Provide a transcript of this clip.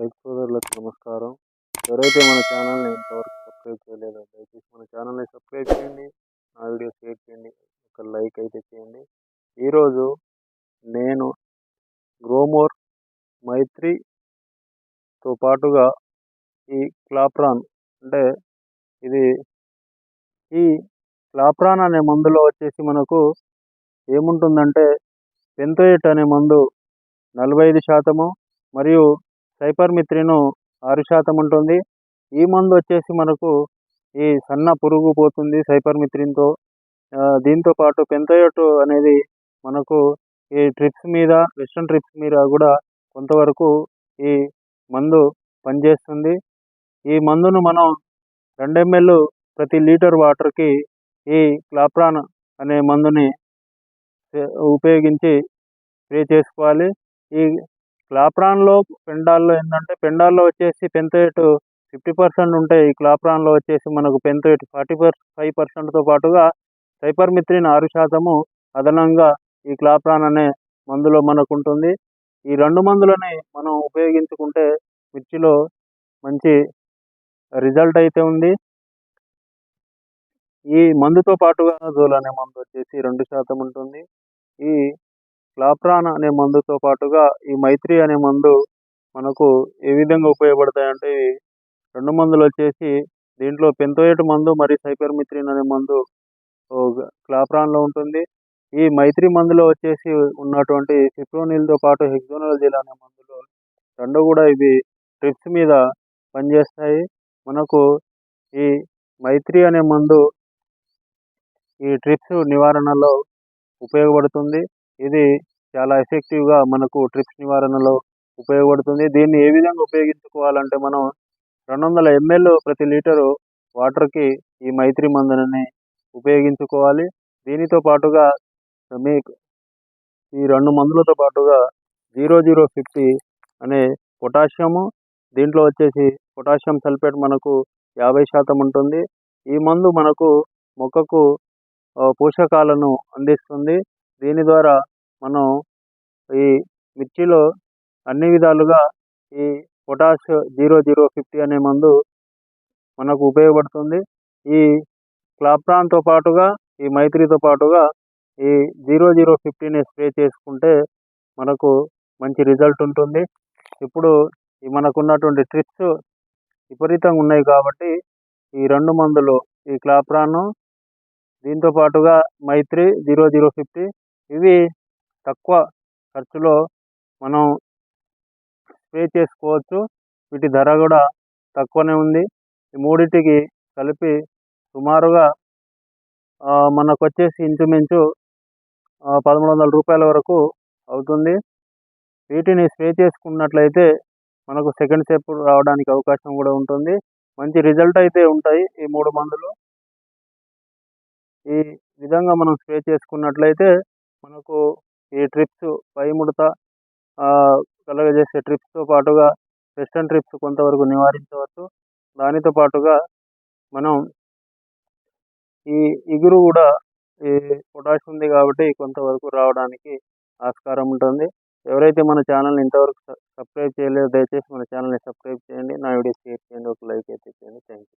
రైతు సోదరులకు నమస్కారం. ఎవరైతే మన ఛానల్ని ఇంతవరకు సబ్స్క్రైబ్ చేయలేదో దయచేసి మన ఛానల్ని సబ్స్క్రైబ్ చేయండి. నా వీడియో షేర్ చేయండి. ఒక లైక్ అయితే చేయండి. ఈరోజు నేను గ్రోమోర్ మైత్రితో పాటుగా ఈ క్లాప్రాన్ అంటే ఇది ఈ క్లాప్రాన్ అనే మందులో వచ్చేసి మనకు ఏముంటుందంటే పెంతోయిట్ అనే మందు నలభై ఐదు శాతము మరియు సైపర్మిత్రిను ఆరు శాతం ఉంటుంది. ఈ మందు వచ్చేసి మనకు ఈ సన్న పురుగు పోతుంది సైపర్మిత్రిన్తో దీంతో పాటు పెంతయోటు అనేది మనకు ఈ ట్రిప్స్ మీద వెస్ట్రన్ ట్రిప్స్ మీద కూడా కొంతవరకు ఈ మందు పనిచేస్తుంది. ఈ మందును మనం రెండు ఎంఎల్ ప్రతి లీటర్ వాటర్కి ఈ క్లాప్రాన్ అనే మందుని ఉపయోగించి స్ప్రే చేసుకోవాలి. ఈ క్లాప్రాన్లో పెండాల్లో ఏంటంటే పెండాల్లో వచ్చేసి పెంతేట్ ఫిఫ్టీ పర్సెంట్ ఉంటాయి. ఈ క్లాప్రాన్లో వచ్చేసి మనకు పెంతేట్ ఫార్టీ పర్ ఫైవ్ పర్సెంట్తో పాటుగా సైపర్మిత్రిన్ ఆరు శాతము అదనంగా ఈ క్లాప్రాన్ అనే మందులో మనకు ఉంటుంది ఈ రెండు మందులని మనం ఉపయోగించుకుంటే మిర్చిలో మంచి రిజల్ట్ అయితే ఉంది. ఈ మందుతో పాటుగా జోల్ అనే మందు వచ్చేసి రెండు శాతం ఉంటుంది. ఈ క్లాప్రాన్ అనే మందుతో పాటుగా ఈ మైత్రి అనే మందు మనకు ఏ విధంగా ఉపయోగపడతాయంటే రెండు మందులు వచ్చేసి దీంట్లో పెంతోయేట్ మందు మరియు సైపర్మిత్రిన్ అనే మందు క్లాప్రాన్లో ఉంటుంది. ఈ మైత్రి మందులో వచ్చేసి ఉన్నటువంటి సిప్రోనిల్తో పాటు హెక్సోనల్ అనే మందులు రెండు కూడా ఇవి ట్రిప్స్ మీద పనిచేస్తాయి. మనకు ఈ మైత్రి అనే మందు ఈ ట్రిప్స్ నివారణలో ఉపయోగపడుతుంది. ఇది చాలా ఎఫెక్టివ్గా మనకు ట్రిప్స్ నివారణలో ఉపయోగపడుతుంది. దీన్ని ఏ విధంగా ఉపయోగించుకోవాలంటే మనం రెండు వందల ఎంఎల్ ప్రతి లీటరు వాటర్కి ఈ మైత్రి మందుని ఉపయోగించుకోవాలి. దీనితో పాటుగా మీ ఈ రెండు మందులతో పాటుగా జీరో జీరో ఫిఫ్టీ అనే పొటాషియము దీంట్లో వచ్చేసి పొటాషియం సల్ఫేట్ మనకు యాభై శాతం ఉంటుంది. ఈ మందు మనకు మొక్కకు పోషకాలను అందిస్తుంది. దీని ద్వారా మనం ఈ మిర్చిలో అన్ని విధాలుగా ఈ పొటాష్ జీరో జీరో ఫిఫ్టీ అనే మందు మనకు ఉపయోగపడుతుంది. ఈ క్లాప్రాన్తో పాటుగా ఈ మైత్రితో పాటుగా ఈ జీరో జీరో ఫిఫ్టీని స్ప్రే చేసుకుంటే మనకు మంచి రిజల్ట్ ఉంటుంది. ఇప్పుడు మనకున్నటువంటి ట్రిప్స్ విపరీతంగా ఉన్నాయి కాబట్టి ఈ రెండు మందులు ఈ క్లాప్రాను దీంతో పాటుగా మైత్రి జీరో జీరో ఫిఫ్టీ ఇవి తక్కువ ఖర్చులో మనం స్ప్రే చేసుకోవచ్చు. వీటి ధర కూడా తక్కువనే ఉంది. ఈ మూడింటికి కలిపి సుమారుగా మనకు వచ్చేసి ఇంచుమించు పదమూడు వందల రూపాయల వరకు అవుతుంది. వీటిని స్ప్రే చేసుకున్నట్లయితే మనకు సెకండ్ స్టెప్ రావడానికి అవకాశం కూడా ఉంటుంది. మంచి రిజల్ట్ అయితే ఉంటాయి ఈ మూడు మందులు. ఈ విధంగా మనం స్ప్రే చేసుకున్నట్లయితే మనకు ఈ ట్రిప్స్ పై ముడత కలగజేసే ట్రిప్స్తో పాటుగా వెస్టర్న్ ట్రిప్స్ కొంతవరకు నివారించవచ్చు దానితో పాటుగా మనం ఈ ఇగురు కూడా ఈ పొటాష్ ఉంది కాబట్టి కొంతవరకు రావడానికి ఆస్కారం ఉంటుంది. ఎవరైతే మన ఛానల్ని ఇంతవరకు సబ్స్క్రైబ్ చేయలేదో దయచేసి మన ఛానల్ని సబ్స్క్రైబ్ చేయండి. నా వీడియో షేర్ చేయండి. ఒక లైక్ అయితే చేయండి థ్యాంక్ యూ